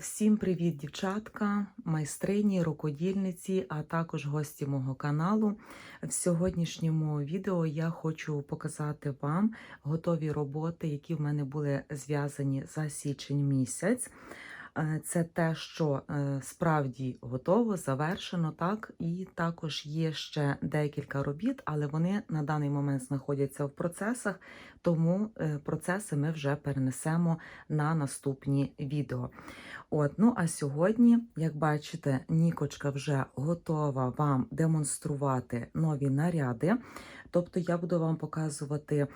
Всім привіт, дівчатка, майстрині, рукодільниці, а також гості мого каналу. В сьогоднішньому відео я хочу показати вам готові роботи, які в мене були зв'язані за січень місяць. Е, Це те, що е, справді готово, завершено, так, і також є ще декілька робіт, але вони на даний момент знаходяться в процесах, тому е, процеси ми вже перенесемо на наступні відео. От, ну а сьогодні, як бачите, Нікочка вже готова вам демонструвати нові наряди. Тобто я буду вам показувати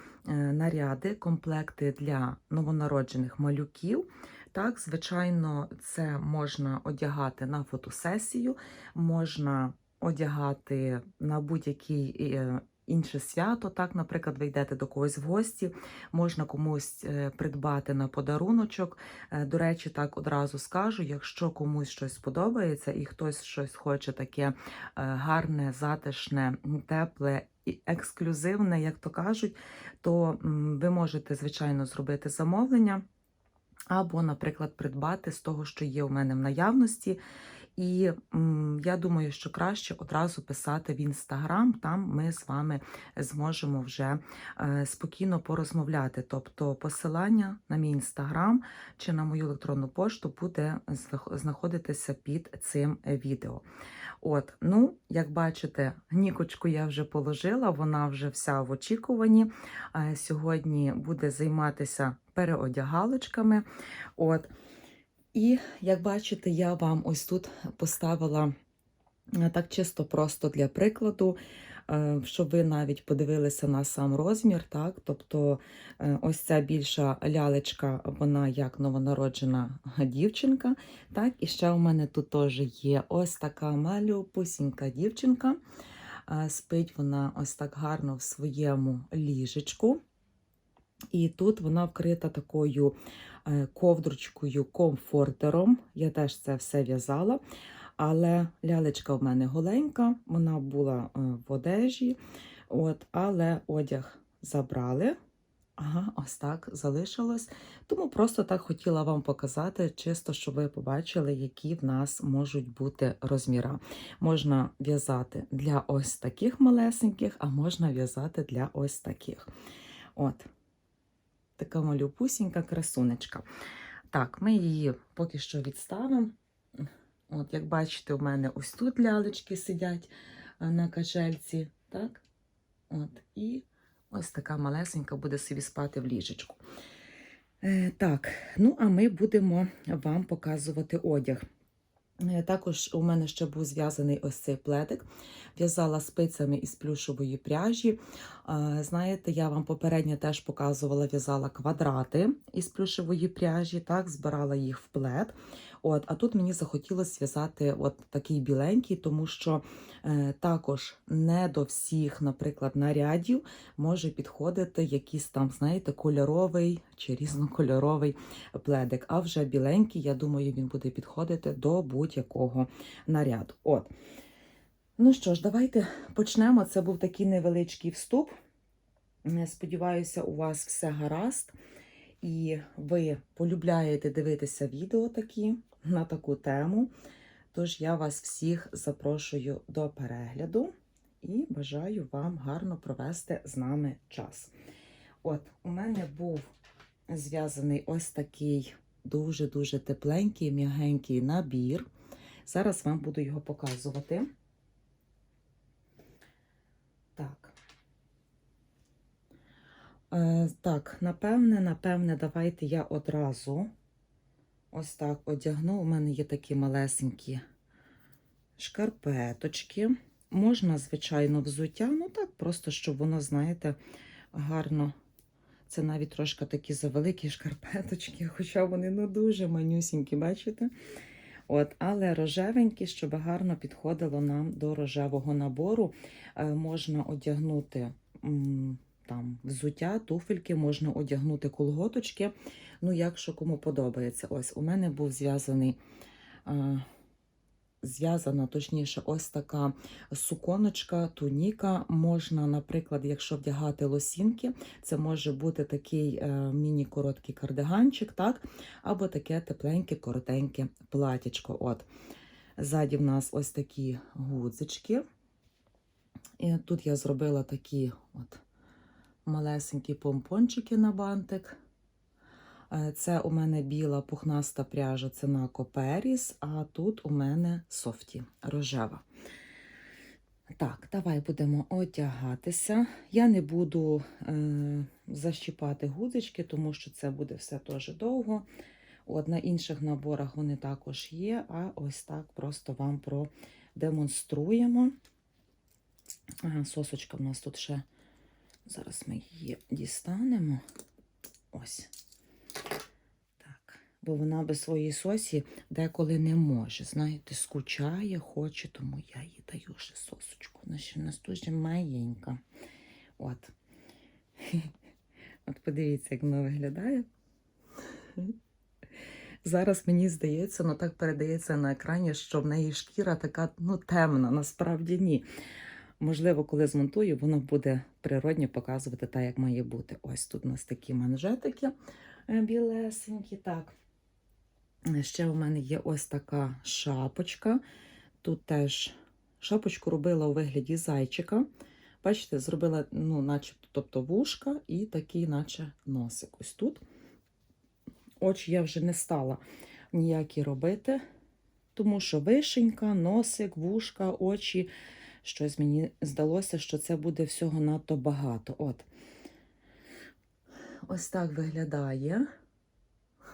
наряди, комплекти для новонароджених малюків. Так, звичайно, це можна одягати на фотосесію, можна одягати на будь-який е, інше свято. Так, наприклад, ви йдете до когось в гості, можна комусь е, придбати на подаруночок. Е, До речі, так одразу скажу: якщо комусь щось сподобається і хтось щось хоче таке гарне, затишне, тепле. І ексклюзивне, як то кажуть, то ви можете, звичайно, зробити замовлення або, наприклад, придбати з того, що є у мене в наявності. І м, я думаю, що краще одразу писати в інстаграм, там ми з вами зможемо вже е, спокійно порозмовляти. Тобто посилання на мій інстаграм чи на мою електронну пошту буде знаходитися під цим відео. От, ну, як бачите, нікочку я вже положила, вона вже вся в очікуванні. Е, Сьогодні буде займатися переодягалочками. От. І як бачите, я вам ось тут поставила е, так чисто просто для прикладу, е, щоб ви навіть подивилися на сам розмір. Так? Тобто е, ось ця більша лялечка, вона як новонароджена дівчинка. Так? І ще у мене тут теж є ось така малюпусінька дівчинка. Спить вона ось так гарно в своєму ліжечку. І тут вона вкрита такою е, ковдручкою, комфортером. Я теж це все в'язала. Але лялечка в мене голенька, вона була е, в одежі, от, але одяг забрали. Ага, ось так залишилось. Тому просто так хотіла вам показати, чисто, щоб ви побачили, які в нас можуть бути розміри. Можна в'язати для ось таких малесеньких, а можна в'язати для ось таких. От така малюпусінька красунечка. Так, ми її поки що відставимо. От, як бачите, у мене ось тут лялечки сидять е, на качельці. Так? От, і ось така малесенька буде собі спати в ліжечку. Е, так, ну а ми будемо вам показувати одяг. Е, Також у мене ще був зв'язаний ось цей пледик. В'язала спицями із плюшової пряжі. Знаєте, я вам попередньо теж показувала, в'язала квадрати із плюшової пряжі, так, збирала їх в плед. От, а тут мені захотілося зв'язати от такий біленький, тому що е, також не до всіх, наприклад, нарядів може підходити якийсь там, знаєте, кольоровий чи різнокольоровий пледик. А вже біленький, я думаю, він буде підходити до будь-якого наряду. От. Ну що ж, давайте почнемо. Це був такий невеличкий вступ. Е, Сподіваюся, у вас все гаразд. І ви полюбляєте дивитися відео такі на таку тему. Тож я вас всіх запрошую до перегляду і бажаю вам гарно провести з нами час. От, у мене був зв'язаний ось такий дуже-дуже тепленький, м'ягенький набір. Зараз вам буду його показувати. Так. Е, так, напевне, напевне, давайте я одразу ось так одягну. У мене є такі малесенькі шкарпеточки. Можна, звичайно, взуття, ну так, просто щоб воно, знаєте, гарно. Це навіть трошки такі завеликі шкарпеточки, хоча вони ну дуже манюсінькі, бачите? От, але рожевенькі, щоб гарно підходило нам до рожевого набору. Е, можна одягнути там взуття, туфельки, можна одягнути колготочки. Ну, якщо кому подобається. Ось у мене був зв'язаний зв'язана, точніше, ось така суконочка, туніка. Можна, наприклад, якщо вдягати лосінки, це може бути такий е, міні-короткий кардиганчик, так? або таке тепленьке, коротеньке платячко. От. Ззаді в нас ось такі гудзички. І тут я зробила такі от малесенькі помпончики на бантик. Е, Це у мене біла пухнаста пряжа, це на Коперіс, а тут у мене софті рожева. Так, давай будемо одягатися. Я не буду е, защіпати гудзички, тому що це буде все теж довго. От На інших наборах вони також є, а ось так просто вам продемонструємо. Ага, сосочка в нас тут ще. Зараз ми її дістанемо. Ось. Так. Бо вона без своєї сосі деколи не може. Знаєте, скучає, хоче, тому я їй даю ще сосочку. Вона ще в нас дуже маленька. От. От подивіться, як вона виглядає. Зараз мені здається, ну так передається на екрані, що в неї шкіра така ну, темна, насправді ні. Можливо, коли змонтую, воно буде природньо показувати так, як має бути. Ось тут у нас такі манжетики е, білесенькі. Так. Е, Ще у мене є ось така шапочка. Тут теж шапочку робила у вигляді зайчика. Бачите, зробила, ну, начебто, тобто вушка і такий, наче носик. Ось тут. Очі я вже не стала ніякі робити, тому що вишенька, носик, вушка, очі. Щось мені здалося, що це буде всього надто багато. От. Ось так виглядає.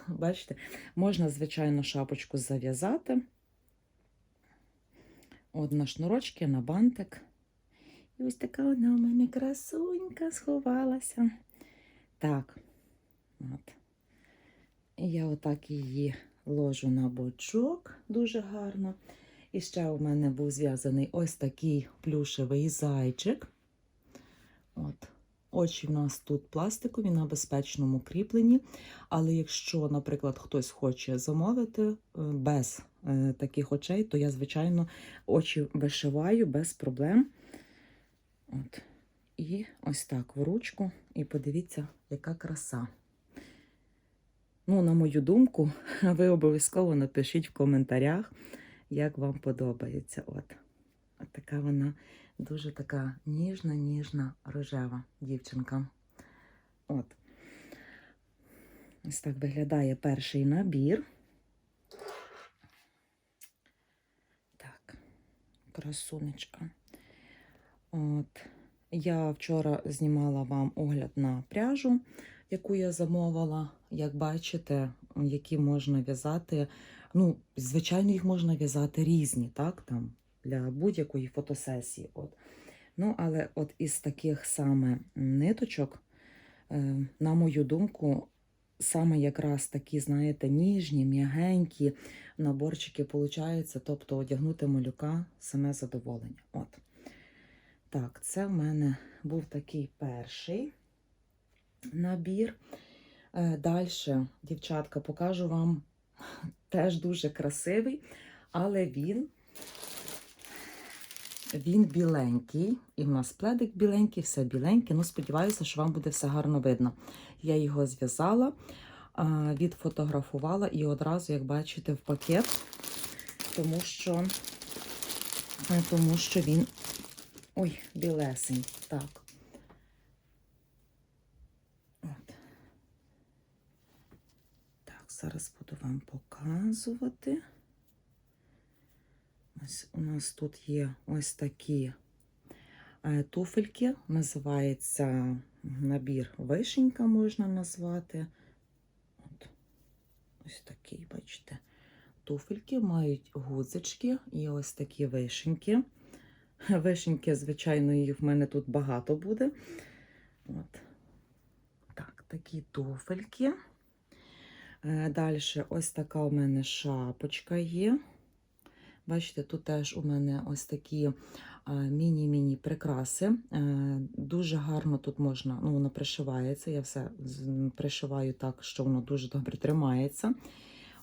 Бачите, можна, звичайно, шапочку зав'язати. От на шнурочки, на бантик. І ось така вона у мене красунька сховалася. Так. От. Я отак її ложу на бочок дуже гарно. І ще у мене був зв'язаний ось такий плюшевий зайчик. От. Очі в нас тут пластикові на безпечному кріпленні. Але якщо, наприклад, хтось хоче замовити е, без е, таких очей, то я, звичайно, очі вишиваю без проблем. От. І ось так в ручку. І подивіться, яка краса. Ну, на мою думку, ви обов'язково напишіть в коментарях, як вам подобається. От. От така вона дуже така ніжна, ніжна, рожева дівчинка. От. Ось так виглядає перший набір. Так, красунечка. От. Я вчора знімала вам огляд на пряжу, яку я замовила. Як бачите, які можна в'язати. Ну, звичайно, їх можна в'язати різні, так, там, для будь-якої фотосесії. От. Ну, але от із таких саме ниточок, е, на мою думку, саме якраз такі, знаєте, ніжні, м'ягенькі наборчики получаються, тобто одягнути малюка саме задоволення. От. Так, це в мене був такий перший набір. Далі, дівчатка, покажу вам теж дуже красивий, але він він біленький. І в нас пледик біленький, все біленьке. Ну, сподіваюся, що вам буде все гарно видно. Я його зв'язала, відфотографувала і одразу, як бачите, в пакет, тому що, тому що він. Ой, білесень. Так, зараз буду вам показувати. Ось у нас тут є ось такі е, туфельки. Називається набір вишенька, можна назвати. От. Ось такий, бачите, туфельки мають гузочки і ось такі вишеньки. Вишеньки, звичайно, їх в мене тут багато буде. От. Так, такі туфельки. Далі ось така у мене шапочка є. Бачите, тут теж у мене ось такі міні-міні прикраси. Е, Дуже гарно тут можна, ну, воно пришивається. Я все пришиваю так, що воно дуже добре тримається.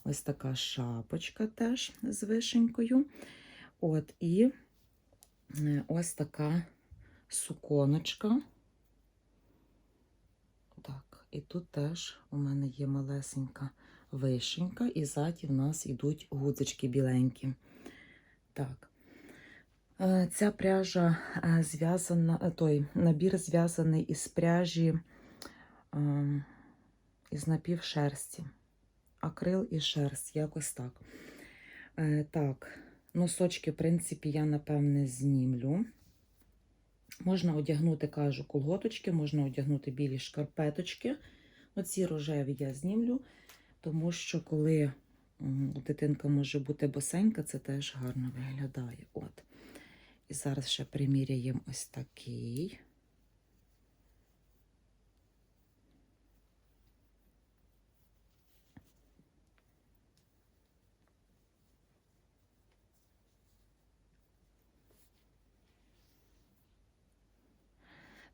Ось така шапочка теж з вишенькою. От, і е, ось така суконочка. І тут теж у мене є малесенька вишенька, і ззаді в нас йдуть гудзички біленькі. Так. Е, Ця пряжа е, зв'язана, е, той набір зв'язаний із пряжі е, із напівшерсті. Акрил і шерсть, якось так. Так, носочки, в принципі, я, напевне, знімлю. Можна одягнути, кажу, колготочки, можна одягнути білі шкарпеточки. Оці рожеві я знімлю, тому що коли дитинка може бути босенька, це теж гарно виглядає. От. І зараз ще приміряємо ось такий.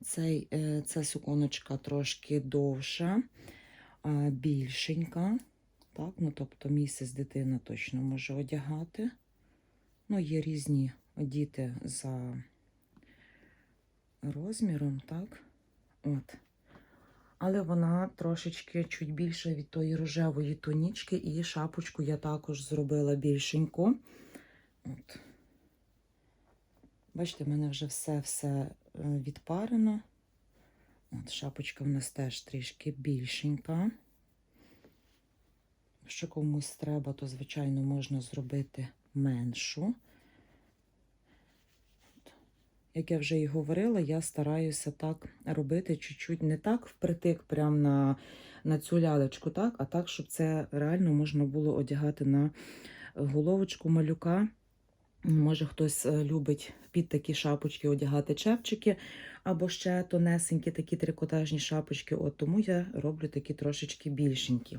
Цей, е, ця суконочка трошки довша, більшенька. Так, ну, тобто місяць дитина точно може одягати. Ну, є різні діти за розміром, так? От. Але вона трошечки чуть більше від тої рожевої тонічки, і шапочку я також зробила більшеньку. От. Бачите, в мене вже все-все е, відпарено. От, шапочка в нас теж трішки більшенька. Якщо комусь треба, то, звичайно, можна зробити меншу. Як я вже і говорила, я стараюся так робити чуть-чуть не так впритик прямо на, на цю лялечку, так, а так, щоб це реально можна було одягати на головочку малюка. Може, хтось е, любить під такі шапочки одягати чепчики, або ще тонесенькі такі трикотажні шапочки. От тому я роблю такі трошечки більшенькі.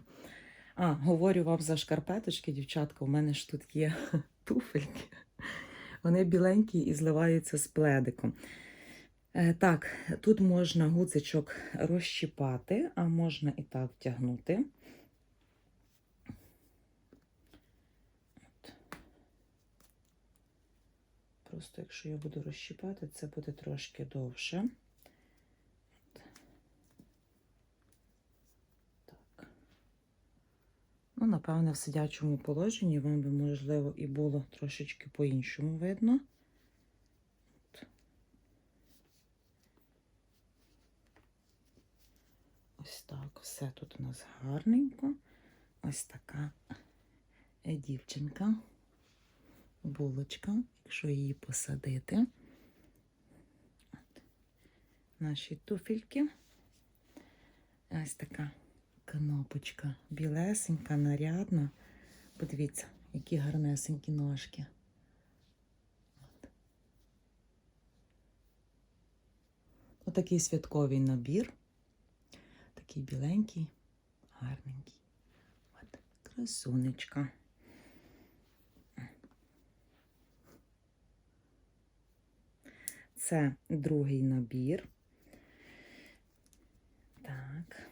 А, говорю вам за шкарпеточки, дівчатка. У мене ж тут є туфельки. Вони біленькі і зливаються з пледиком. Е, Так, тут можна гуцичок розщіпати, а можна і так втягнути. Просто якщо я буду розщіпати, це буде трошки довше. Так. Ну, напевне, в сидячому положенні вам би, можливо, і було трошечки по-іншому видно. Ось так, все тут у нас гарненько. Ось така е, дівчинка, булочка, якщо її посадити. Наші туфельки. Ось така кнопочка білесенька, нарядна. Подивіться, які гарнесенькі ножки. От. Отакий святковий набір. Такий біленький, гарненький. От, красунечка. Це другий набір. Так.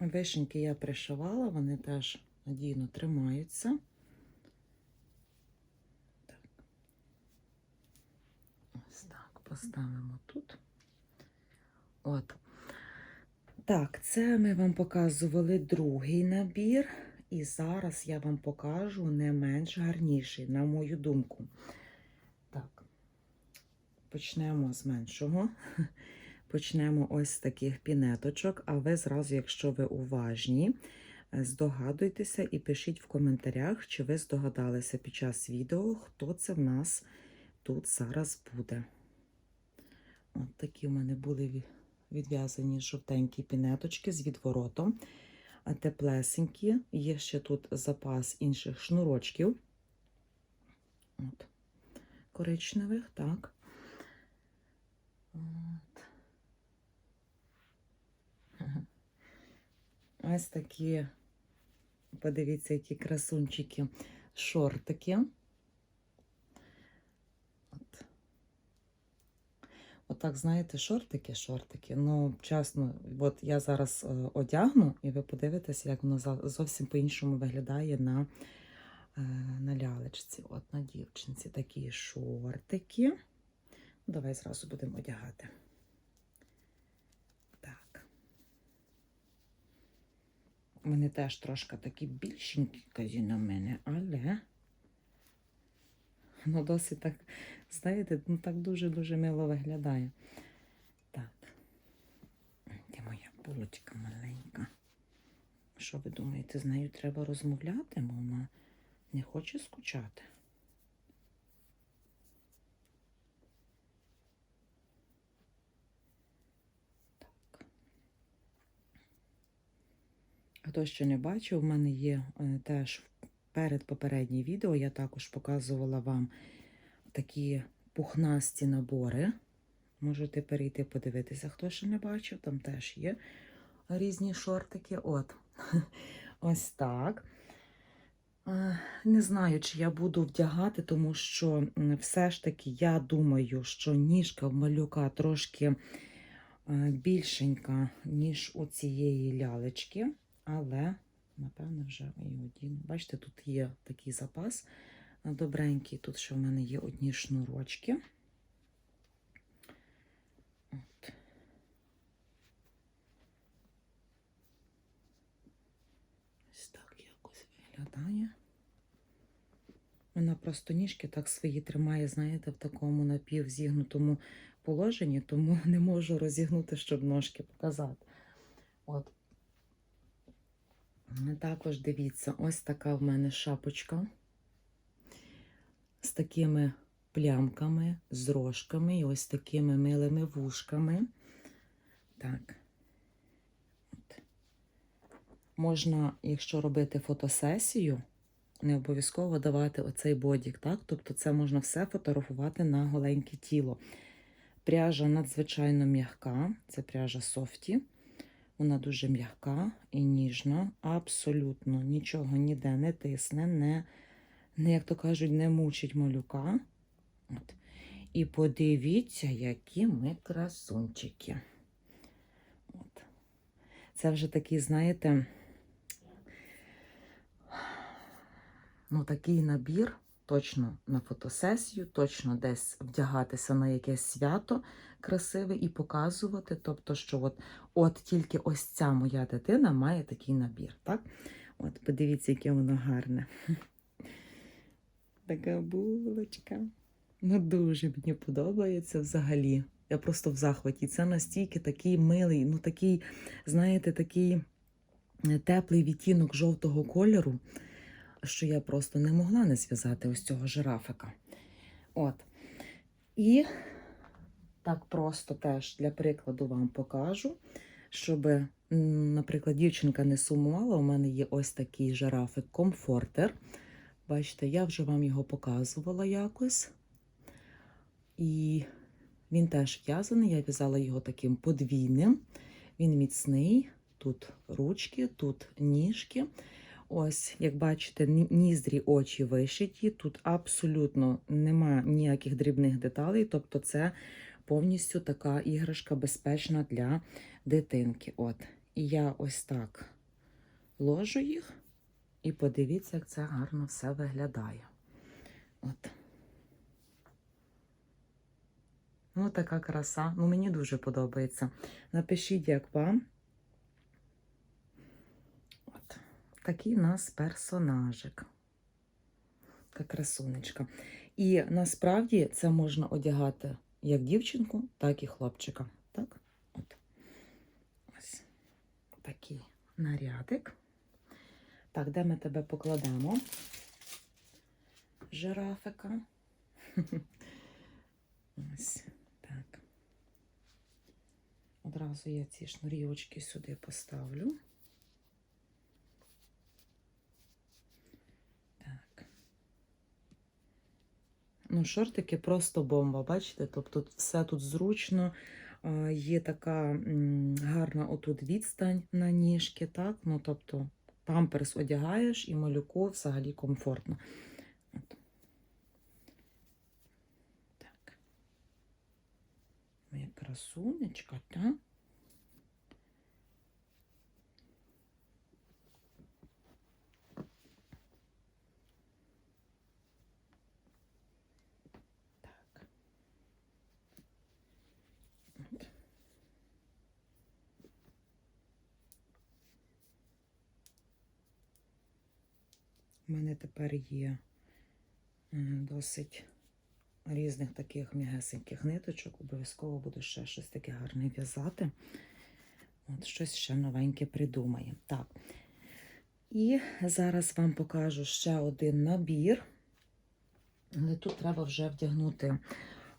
Вишеньки я пришивала, вони теж надійно тримаються. Так. Ось так, поставимо тут. От. Так, це ми вам показували другий набір, і зараз я вам покажу не менш гарніший, на мою думку. Так, почнемо з меншого. Почнемо ось з таких пінеточок, а ви зразу, якщо ви уважні, здогадуйтеся і пишіть в коментарях, чи ви здогадалися під час відео, хто це в нас тут зараз буде. От такі в мене були відв'язані жовтенькі пінеточки з відворотом. А Теплесенькі. Є ще тут запас інших шнурочків. От. Коричневих, так. От. Ось такі Подивіться, які красунчики шортики. От. Отак, знаєте, шортики, шортики. Ну, чесно, от я зараз е, одягну, і ви подивитеся, як воно зовсім по-іншому виглядає на, е, на лялечці. От на дівчинці такі шортики. Давай зразу будемо одягати. Так. Вони теж трошки такі більшенькі казі на мене, але воно досить так, знаєте, ну так дуже-дуже мило виглядає. Так. Де моя булочка маленька? Що ви думаєте, з нею треба розмовляти, бо вона не хоче скучати? Хто ще не бачив, в мене є е, теж перед попереднє відео, я також показувала вам такі пухнасті набори. Можете перейти подивитися, хто ще не бачив, там теж є різні шортики. От, ось так. Е, Не знаю, чи я буду вдягати, тому що все ж таки я думаю, що ніжка в малюка трошки е, більшенька, ніж у цієї лялечки, але, напевно, вже і одіну. Бачите, тут є такий запас е, добренький. Тут ще в мене є одні шнурочки. От. Ось так якось виглядає. Вона просто ніжки так свої тримає, знаєте, в такому напівзігнутому положенні, тому не можу розігнути, щоб ножки показати. От. Також дивіться, ось така в мене шапочка з такими плямками, з рожками і ось такими милими вушками. Так. От. Можна, якщо робити фотосесію, не обов'язково давати оцей бодік, так? Тобто це можна все фотографувати на голеньке тіло. Пряжа надзвичайно м'яка, це пряжа софті. Вона дуже м'яка і ніжна, абсолютно нічого ніде не тисне, не, не як то кажуть, не мучить малюка. От. І подивіться, які ми красунчики. От. Це вже такий, знаєте, ну, такий набір, точно на фотосесію, точно десь вдягатися на якесь свято красиве і показувати. Тобто, що от, от тільки ось ця моя дитина має такий набір. Так? От, подивіться, яке воно гарне. Така булочка. Ну, дуже мені подобається взагалі. Я просто в захваті. Це настільки такий милий, ну такий, знаєте, такий е, теплий відтінок жовтого кольору, що я просто не могла не зв'язати ось цього жирафика. От. І так просто теж для прикладу вам покажу, щоб, наприклад, дівчинка не сумувала. У мене є ось такий жирафик комфортер. Бачите, я вже вам його показувала якось. І він теж в'язаний. Я в'язала його таким подвійним. Він міцний. Тут ручки, тут ніжки. Ось, як бачите, ніздрі очі вишиті. Тут абсолютно немає ніяких дрібних деталей. Тобто, це повністю така іграшка безпечна для дитинки. От. І я ось так ложу їх. І подивіться, як це гарно все виглядає. От. Ну, така краса. Ну, мені дуже подобається. Напишіть, як вам. От. Такий у нас персонажик. Така красунечка. І насправді це можна одягати як дівчинку, так і хлопчика. Так? От. Ось такий нарядик. Так, де ми тебе покладемо? Жирафика. Ось так. Одразу я ці шнурівочки сюди поставлю. Ну, шортики просто бомба, бачите? Тобто все тут зручно. Є така гарна отут відстань на ніжки, так? Ну, тобто памперс одягаєш і малюку взагалі комфортно. От. Так. Моя красунечка, так? У мене тепер є досить різних таких м'ягесеньких ниточок. Обов'язково буду ще щось таке гарне в'язати. От щось ще новеньке придумає. Так. І зараз вам покажу ще один набір. Але тут треба вже вдягнути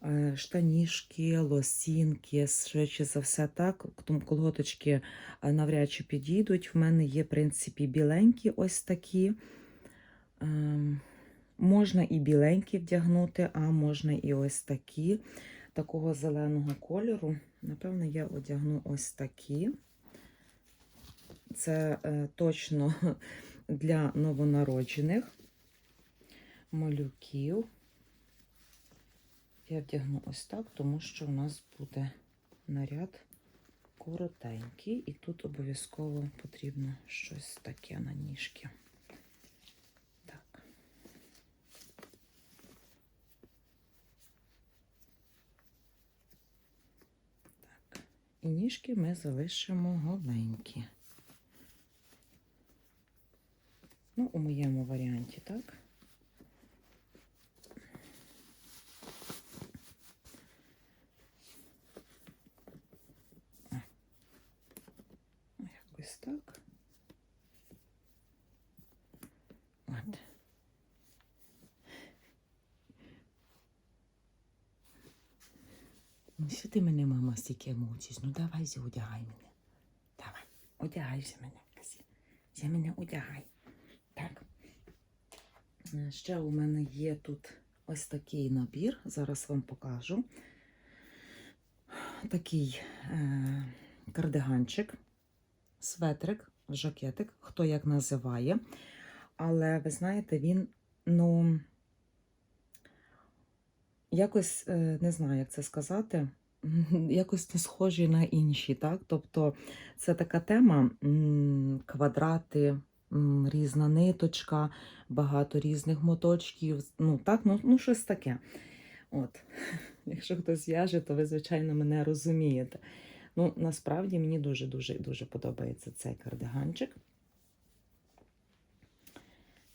е, штанішки, лосінки, швидше за все так. Колготочки е, навряд чи підійдуть. В мене є, в принципі, біленькі ось такі. Ем, Можна і біленькі вдягнути, а можна і ось такі, такого зеленого кольору. Напевно, я одягну ось такі. Це е, точно для новонароджених малюків. Я вдягну ось так, тому що у нас буде наряд коротенький, і тут обов'язково потрібно щось таке на ніжки. Так. Так. І ніжки ми залишимо голенькі. Ну, у моєму варіанті, так? О, Якось так. От. Ну, що ти мене, мама, стільки мучиш? Ну давай же одягай мене. Давай, одягай же мене. Вже мене одягай. Так. Е, Ще у мене є тут ось такий набір. Зараз вам покажу. Такий е, кардиганчик, светрик, жакетик, хто як називає. Але ви знаєте, він, ну, якось е, не знаю, як це сказати. Якось не схожі на інші, так? Тобто це така тема квадрати, різна ниточка, багато різних моточків. Ну, так, ну, ну щось таке. От. Якщо хтось в'яже, то ви, звичайно, мене розумієте. Ну, насправді мені дуже-дуже дуже подобається цей кардиганчик.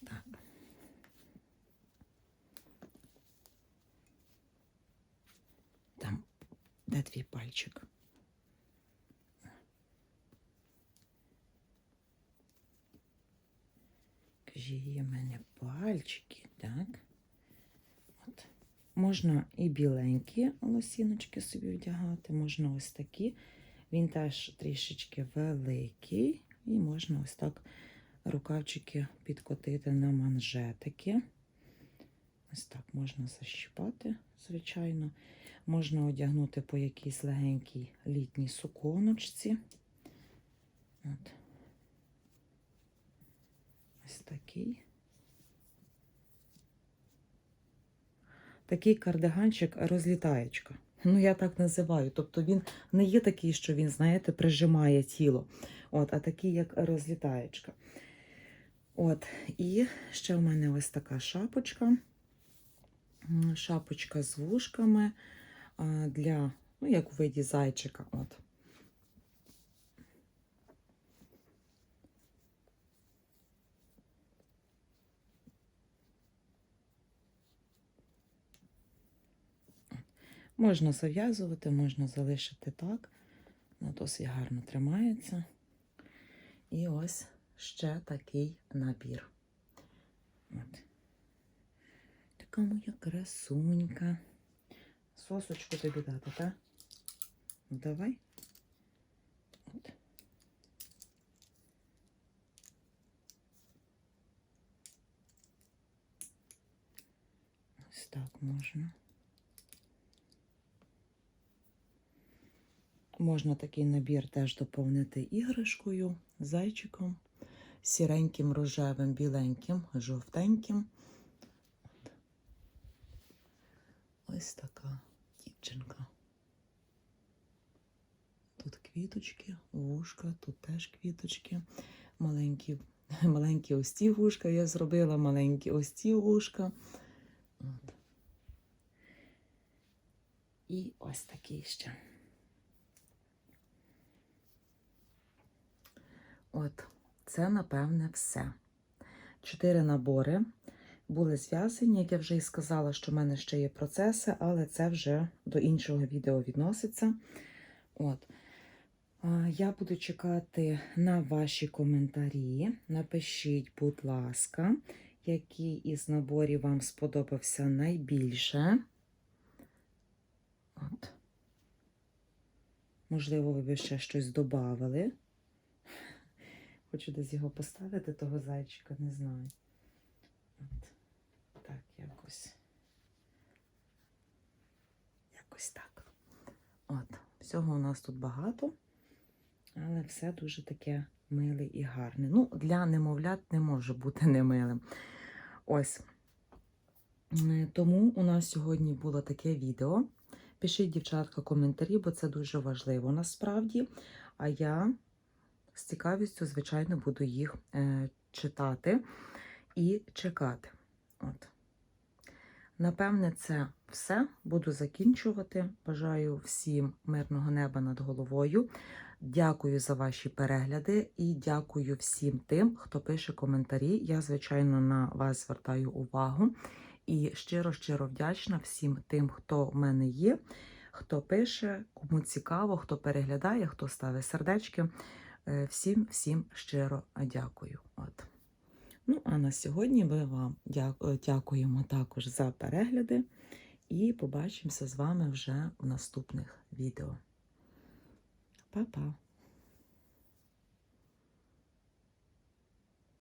Так. Там, де твій пальчик? Кажі, є в мене пальчики, так? От. Можна і біленькі лосіночки собі вдягати, можна ось такі. Він теж трішечки великий, і можна ось так рукавчики підкотити на манжетики. Ось так можна защіпати, звичайно. Можна одягнути по якійсь легенькій літній суконочці. От. Ось такий. Такий кардиганчик розлітаєчка. Ну, я так називаю. Тобто він не є такий, що він, знаєте, прижимає тіло. От, а такий, як розлітаєчка. От, і ще в мене ось така шапочка. Шапочка з вушками для, ну, як у виді зайчика. От. Можна зав'язувати, можна залишити так. Воно досить гарно тримається. І ось ще такий набір. От. Така моя красунька. Сосочку тобі дати, так? Ну, давай. От. Ось так можна. Можна такий набір теж доповнити іграшкою, зайчиком, сіреньким, рожевим, біленьким, жовтеньким. От. Ось така дівчинка. Тут квіточки, вушка, тут теж квіточки, маленькі, маленькі ось ці вушка я зробила, маленькі ось ці вушка. От. І ось такий ще. От, це, напевне, все. Чотири набори були зв'язані, як я вже і сказала, що в мене ще є процеси, але це вже до іншого відео відноситься. От. Я буду чекати на ваші коментарі. Напишіть, будь ласка, який із наборів вам сподобався найбільше. От. Можливо, ви б ще щось додавали. Хочу десь його поставити, того зайчика, не знаю. Якось. Якось так. От. Всього у нас тут багато, але все дуже таке миле і гарне. Ну, для немовлят не може бути немилим. Ось. Е, Тому у нас сьогодні було таке відео. Пишіть, дівчатка, коментарі, бо це дуже важливо насправді. А я з цікавістю, звичайно, буду їх е, читати і чекати. От. Напевне, це все. Буду закінчувати. Бажаю всім мирного неба над головою. Дякую за ваші перегляди і дякую всім тим, хто пише коментарі. Я, звичайно, на вас звертаю увагу. І щиро-щиро вдячна всім тим, хто в мене є, хто пише, кому цікаво, хто переглядає, хто ставить сердечки. Е, Всім, всім щиро дякую. От. Ну, а на сьогодні ми вам дякуємо також за перегляди і побачимося з вами вже в наступних відео. Па-па!